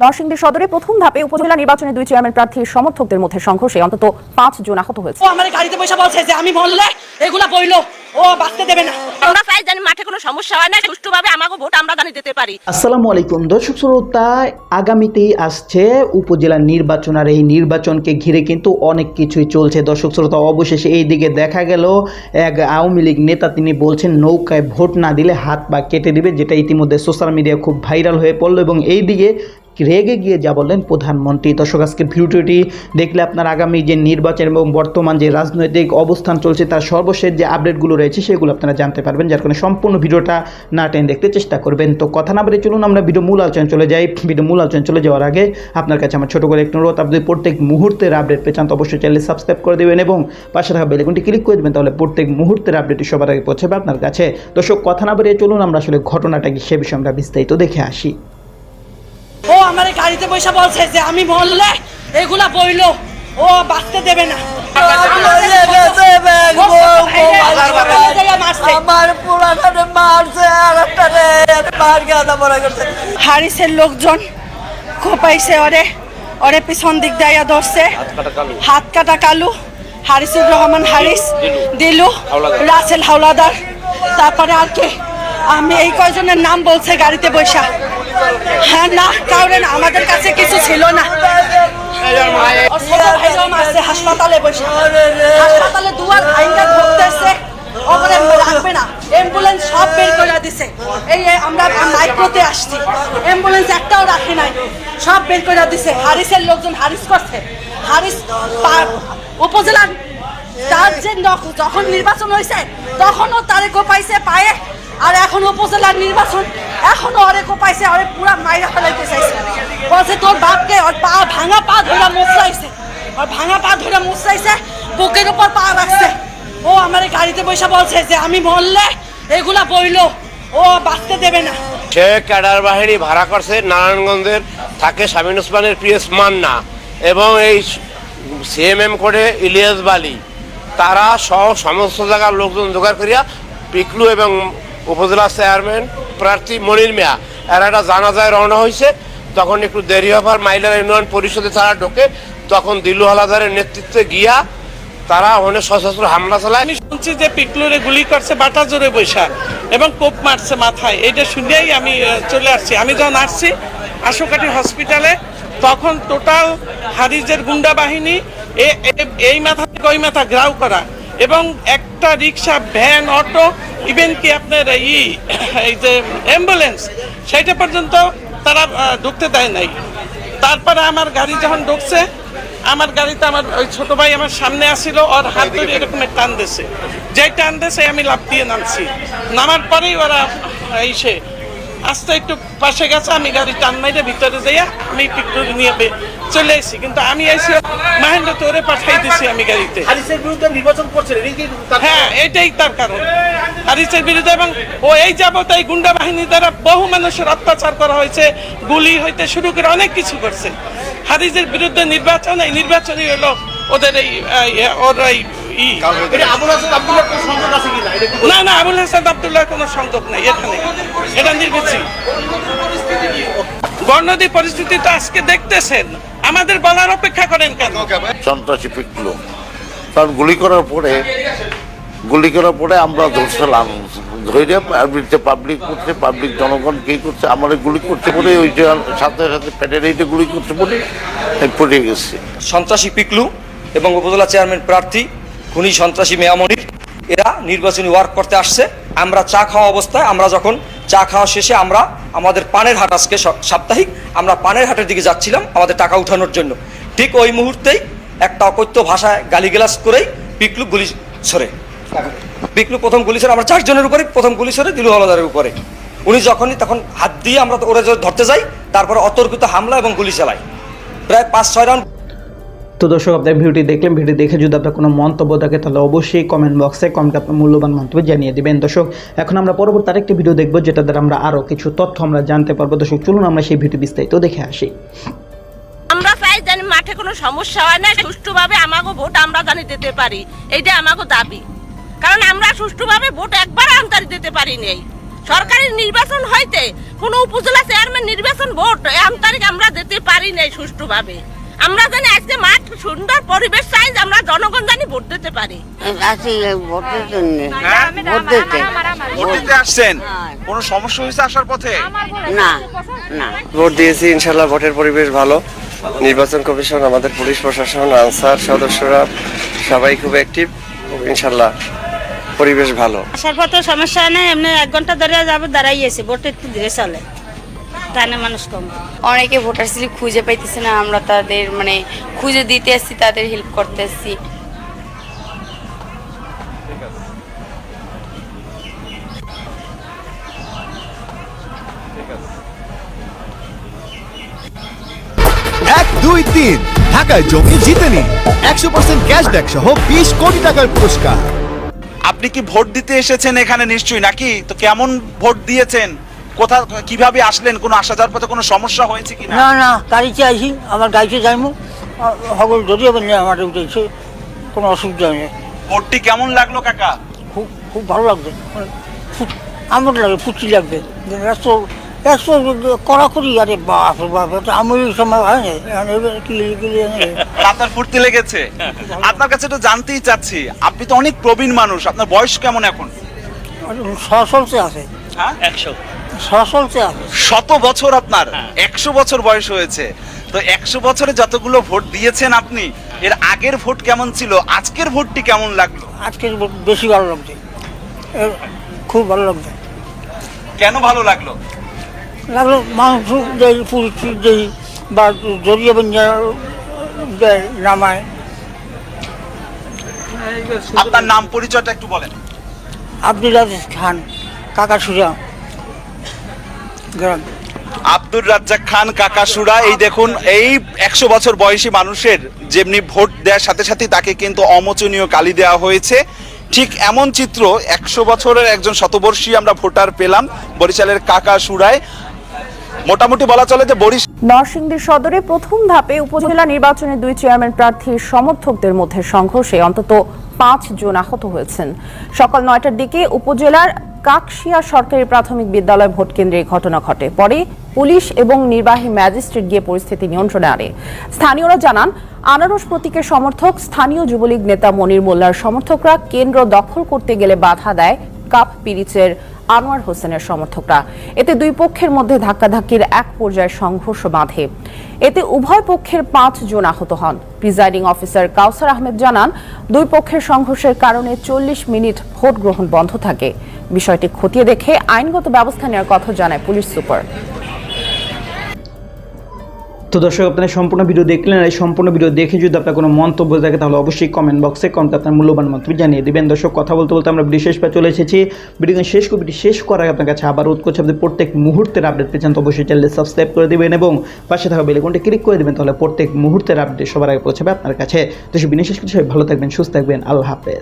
নরসিংদী সদরে প্রথম ধাপে উপজেলা নির্বাচনে দুই চেয়ারম্যান প্রার্থীর সমর্থকদের মধ্যে সংঘর্ষে অন্তত পাঁচ জন আহত হয়েছে। ও আমার গাড়িতে পয়সা বলছে যে আমি এগুলা বইলো। ও বাঁচতে দেবে না। আমরা চাই জানি মাঠে কোনো সমস্যা হয় না সুষ্ঠুভাবে আমাকে ভোট আমরা জানি দিতে পারি। আসসালামু আলাইকুম দর্শক শ্রোতা আগামীতেই আসছে উপজেলা নির্বাচন আর এই নির্বাচনকে ঘিরে কিন্তু অনেক কিছুই চলছে। দর্শক শ্রোতা অবশেষে এই দিকে দেখা গেল এক আওয়ামী লীগ নেতা তিনি বলছেন নৌকায় ভোট না দিলে হাত পা কেটে দিবে যেটা ইতিমধ্যে সোশ্যাল মিডিয়া খুব ভাইরাল হয়ে পড়ল এবং এই দিকে রেগে গিয়ে যা বললেন প্রধানমন্ত্রী। দর্শক, আজকের ভিডিওটি দেখলে আপনার আগামী যে নির্বাচন এবং বর্তমান যে রাজনৈতিক অবস্থান চলছে, তার সর্বশেষ যে আপডেটগুলো রয়েছে, সেগুলো আপনারা জানতে পারবেন। যার কারণে সম্পূর্ণ ভিডিওটা না টেন দেখতে চেষ্টা করবেন। তো কথা না বলে চলুন, আমরা ভিডিও মূল আলোচনা চলে যাই। ভিডিও মূল আলোচনা চলে যাওয়ার আগে আপনার কাছে আমার ছোটো করে একটু অনুরোধ। আপনি প্রত্যেক মুহূর্তের আপডেট পেয়ে চান, তো অবশ্যই চ্যানেল সাবস্ক্রাইব করে দেবেন এবং পাশে থাকা বেলেকনটি ক্লিক করে দেবেন, তাহলে প্রত্যেক মুহূর্তের আপডেটটি সবার আগে পৌঁছাবে আপনার কাছে। দর্শক, কথা না বেরিয়ে চলুন, আমরা আসলে ঘটনাটা কি, সে বিষয়ে আমরা বিস্তারিত দেখে আসি। ও আমার গাড়িতে পয়সা বলছে যে আমি মরলে এগুলা বইলো। ও বাঁচতে দেবে না। হারিসের লোকজন খোপাইছে ওরে। ওরে পিছন দিক দাইয়া ধরছে। হাত কাটা কালু। হারিসুর রহমান হারিস দিলু রাসেল হাওলাদার। তারপরে আর কে? আমি এই কয়জনের নাম বলছে গাড়িতে বৈশা হ্যাঁ না আমাদের কাছে কিছু ছিল না। হাসপাতালে বসে। হাসপাতালে দুয়ার আসছি। অ্যাম্বুলেন্স একটাও নাই। সব বের দিছে। হারিসের লোকজন হারিস করছে। হারিস উপজেলার তার যে যখন নির্বাচন হয়েছে তখনও তারে কোপাইছে পায়ে। আর এখন উপজেলার নির্বাচন, এখনও অরে কোপাইছে অরে পুরা মাইরা ফেলাইতে চাইছে। বলছে তোর বাপকে ওর পা ভাঙা পা ধরে মুছাইছে ওর ভাঙা পা ধরে মুছাইছে বুকের উপর পা রাখছে। ও আমার গাড়িতে বসে বলছে যে, আমি মরলে এগুলা বইলো, ও বাঁচতে দেবে না। সে ক্যাডার বাহিনী ভাড়া করছে নারায়ণগঞ্জের, থাকে শামীন ওসমানের পিএস মান্না এবং এই সিএমএম করে ইলিয়াস বালি। তারা সহ সমস্ত জায়গার লোকজন জোগাড় করিয়া পিকলু এবং উপজেলা চেয়ারম্যান প্রার্থী মনির মিয়া। এরা একটা জানাজায় রওনা হয়েছে। তখন একটু দেরি হবার মাইলার ইউনিয়ন পরিষদে তারা ঢোকে। তখন দিলু হালাদারের নেতৃত্বে গিয়া তারা অনেক সশস্ত্র হামলা চালায়। আমি শুনছি যে পিকলুরে গুলি করছে, বাটা জোরে বৈশা, এবং কোপ মারছে মাথায়। এটা শুনেই আমি চলে আসছি। আমি যখন আসছি আশুকাঠি হসপিটালে, তখন টোটাল হারিজের গুন্ডা বাহিনী এই মাথা থেকে ওই মাথা গ্রাউ করা। এবং একটা রিক্সা ভ্যান অটো ইভেন কি আপনার ই এই যে অ্যাম্বুলেন্স সেইটা পর্যন্ত তারা ঢুকতে দেয় নাই। তারপরে আমার গাড়ি যখন ঢুকছে আমার গাড়িতে আমার ওই ছোট ভাই আমার সামনে আসছিল ওর হাত ধরে এরকম টান দিছে। যেই টান দিছে আমি লাভ দিয়ে নামছি। নামার পরেই ওরা এসে আস্তে একটু পাশে গেছে আমি গাড়ি টান মাইরে ভিতরে যাইয়া আমি পিকটুর নিয়ে চলে এসেছি কিন্তু আমি এসে মাহেন্দ্র তোরে পাঠাই দিছি আমি গাড়িতে। হ্যাঁ এটাই তার কারণ। হারিসের বিরুদ্ধে এবং ও এই যাবত এই গুন্ডা বাহিনী দ্বারা বহু মানুষের অত্যাচার করা হয়েছে গুলি হইতে শুরু করে অনেক কিছু করছে। হারিসের বিরুদ্ধে নির্বাচন এই নির্বাচনই হলো ওদের এই এই, ওর এই না না আবুল হাসান আবদুল্লাহ কোনো সংযোগ নাই এখানে। এটা নির্বিচ্ছিন্ন বর্ণদী পরিস্থিতি তো আজকে দেখতেছেন। আমাদের বলার অপেক্ষা করেন কেন? সন্ত্রাসী পিকলো কারণ গুলি করার পরে গুলি করার পরে আমরা ধরছিলাম। ধরে পাবলিকতে পাবলিক করছে পাবলিক জনগণ কি করছে আমার গুলি করতে পরে ওই যে সাথে সাথে পেটের এইটা গুলি করতে পরে আমি পড়ে গেছি। সন্ত্রাসী পিকলু এবং উপজেলা চেয়ারম্যান প্রার্থী খুনি সন্ত্রাসী মেয়ামনির এরা নির্বাচনী ওয়ার্ক করতে আসছে। আমরা চা খাওয়া অবস্থায় আমরা যখন চা খাওয়া শেষে আমরা আমাদের পানের হাট আজকে সাপ্তাহিক আমরা পানের হাটের দিকে যাচ্ছিলাম আমাদের টাকা উঠানোর জন্য। ঠিক ওই মুহূর্তেই একটা অকথ্য ভাষায় গালিগালাজ করেই পিকলু গুলি ছড়ে। পিকলু প্রথম গুলি ছড়ে, আমরা চারজনের উপরে প্রথম গুলি ছড়ে দিলু হলদারের উপরে। উনি যখনই তখন হাত দিয়ে আমরা ওরা ধরতে যাই, তারপরে অতর্কিত হামলা এবং গুলি চালাই। প্রায় পাঁচ ছয় রাউন্ড তো দর্শক, আপনার ভিডিওটি দেখলেন ভিডিও দেখে যদি আপনার কোনো মন্তব্য থাকে, তাহলে অবশ্যই কমেন্ট বক্সে কমেন্ট আপনার মূল্যবান মন্তব্য জানিয়ে দেবেন। দর্শক, এখন আমরা পরবর্তী আরেকটি ভিডিও দেখব যেটা দ্বারা আমরা আরও কিছু তথ্য আমরা জানতে পারব। দর্শক, চলুন আমরা সেই ভিডিও বিস্তারিত দেখে আসি। আমরা চাই জানি মাঠে কোনো সমস্যা হয় না, সুষ্ঠুভাবে আমাকে ভোট আমরা জানি দিতে পারি। এইটা আমাকে দাবি। কারণ আমরা সুষ্ঠুভাবে ভোট একবার আনতারি দিতে পারি নেই। সরকারি নির্বাচন হইতে কোনো উপজেলা চেয়ারম্যান নির্বাচন ভোট এই আম আমরা দিতে পারি নাই সুষ্ঠুভাবে। আমরা জানি আজকে মাঠ সুন্দর পরিবেশ চাই যে আমরা জনগণ জানি ভোট দিতে পারি। ভোটের জন্য হ্যাঁ? ভোট দিতে। ভোট দিতে আসছেন? কোনো সমস্যা হয়েছে আসার পথে? না না। ভোট দিয়েছি ইনশাল্লাহ ভোটের পরিবেশ ভালো। নির্বাচন কমিশন আমাদের পুলিশ প্রশাসন আনসার সদস্যরা সবাই খুব অ্যাক্টিভ ইনশাল্লাহ পরিবেশ ভালো। আসার পথে সমস্যা নেই এমনি এক ঘণ্টা ধরে যাব দাঁড়াইয়েছে ভোট একটু ধীরে চলে। টানে মানুষ কম। অনেকে ভোটার স্লিপ খুঁজে পাইতেছে না আমরা তাদের মানে খুঁজে দিতে আসছি তাদের হেল্প করতে আসছি। এক দুই তিন। ঢাকায় জমি জিতে নিন। একশো পার্সেন্ট ক্যাশব্যাক সহ বিশ কোটি টাকার পুরস্কার। আপনি কি ভোট দিতে এসেছেন এখানে নিশ্চয়ই নাকি? তো কেমন ভোট দিয়েছেন? কোথা কীভাবে আসলেন? কোনো আসা যাওয়ার পথে কোনো সমস্যা হয়েছে কিনা? না না গাড়িতে আইছি আমার গাড়িতে যাইমু। সকল যদিও বলি আমার উঠেছে কোনো অসুবিধা নেই ভোটটি কেমন লাগল কাকা? খুব খুব ভালো লাগবে। মানে ফু- আমোদ লাগে ফুচি লাগবে। এত এত কড়াকড়ি আরে বাপ বাপ আমি সময় হয় না। আপনার ফুর্তি লেগেছে? আপনার কাছে তো জানতেই চাচ্ছি আপনি তো অনেক প্রবীণ মানুষ আপনার বয়স কেমন এখন? সচলতে আছে। হ্যাঁ? আছে শত বছর আপনার একশো বছর বয়স হয়েছে। তো একশো বছরে যতগুলো ভোট দিয়েছেন আপনি এর আগের ভোট কেমন ছিল? আজকের ভোটটি কেমন লাগল? আজকের ভোট বেশি ভালো লাগছে। খুব ভালো লাগছে। কেন ভালো লাগল? লাগল মাংস পুরুষি বা জড়িয়ে দেয় নামায়। আপনার নাম পরিচয়টা একটু বলেন। আব্দুল আজিজ খান কাকাসুরা। গ্রাম আব্দুর রাজ্জাক খান কাকাসুরা এই দেখুন এই একশো বছর বয়সী মানুষের যেমনি ভোট দেওয়ার সাথে সাথে তাকে কিন্তু অমোচনীয় কালি দেওয়া হয়েছে। ঠিক এমন চিত্র একশো বছরের একজন শতবর্ষী আমরা ভোটার পেলাম বরিশালের কাকাসুরায় মোটামুটি বলা চলে যে বরিশ নরসিংদী সদরে প্রথম ধাপে উপজেলা নির্বাচনে দুই চেয়ারম্যান প্রার্থীর সমর্থকদের মধ্যে সংঘর্ষে অন্তত পাঁচ জন আহত হয়েছেন। সকাল নয়টার দিকে উপজেলার কাকশিয়া সরকারি প্রাথমিক বিদ্যালয় ভোট কেন্দ্রে ঘটনা ঘটে। পরে পুলিশ এবং নির্বাহী ম্যাজিস্ট্রেট গিয়ে পরিস্থিতি নিয়ন্ত্রণে আনে। স্থানীয়রা জানান, আনারস প্রতীকের সমর্থক স্থানীয় যুবলীগ নেতা মনির মোল্লার সমর্থকরা কেন্দ্র দখল করতে গেলে বাধা দেয় কাপ পিরিচের আনোয়ার হোসেনের সমর্থকরা। এতে দুই পক্ষের মধ্যে ধাক্কাধাক্কির এক পর্যায়ে সংঘর্ষ বাঁধে। এতে উভয় পক্ষের পাঁচ জন আহত হন। প্রিজাইডিং অফিসার কাউসার আহমেদ জানান, দুই পক্ষের সংঘর্ষের কারণে চল্লিশ মিনিট ভোট গ্রহণ বন্ধ থাকে। বিষয়টি খতিয়ে দেখে আইনগত ব্যবস্থা নেওয়ার কথা জানায় পুলিশ সুপার। তো দর্শক, আপনারা সম্পূর্ণ ভিডিও দেখলেন আর এই সম্পূর্ণ ভিডিও দেখে যদি আপনার কোনো মন্তব্য থাকে, তাহলে অবশ্যই কমেন্ট বক্সে কমেন্ট আপনার মূল্যবান মন্তব্য জানিয়ে দেবেন। দর্শক, কথা বলতে বলতে আমরা ভিডিও শেষ পা চলে এসেছি। ভিডিও শেষ ভিডিও শেষ করার আগে আপনার কাছে আবার রোধ করছি, আপনি প্রত্যেক মুহূর্তের আপডেট পেয়েছেন তো অবশ্যই চ্যানেলে সাবস্ক্রাইব করে দেবেন এবং পাশে থাকা বেলেকনটি ক্লিক করে দেবেন, তাহলে প্রত্যেক মুহূর্তের আপডেট সবার আগে পৌঁছাবে আপনার কাছে। তো সে বিশেষ কিছু ভালো থাকবেন, সুস্থ থাকবেন, আল্লাহ হাফেজ।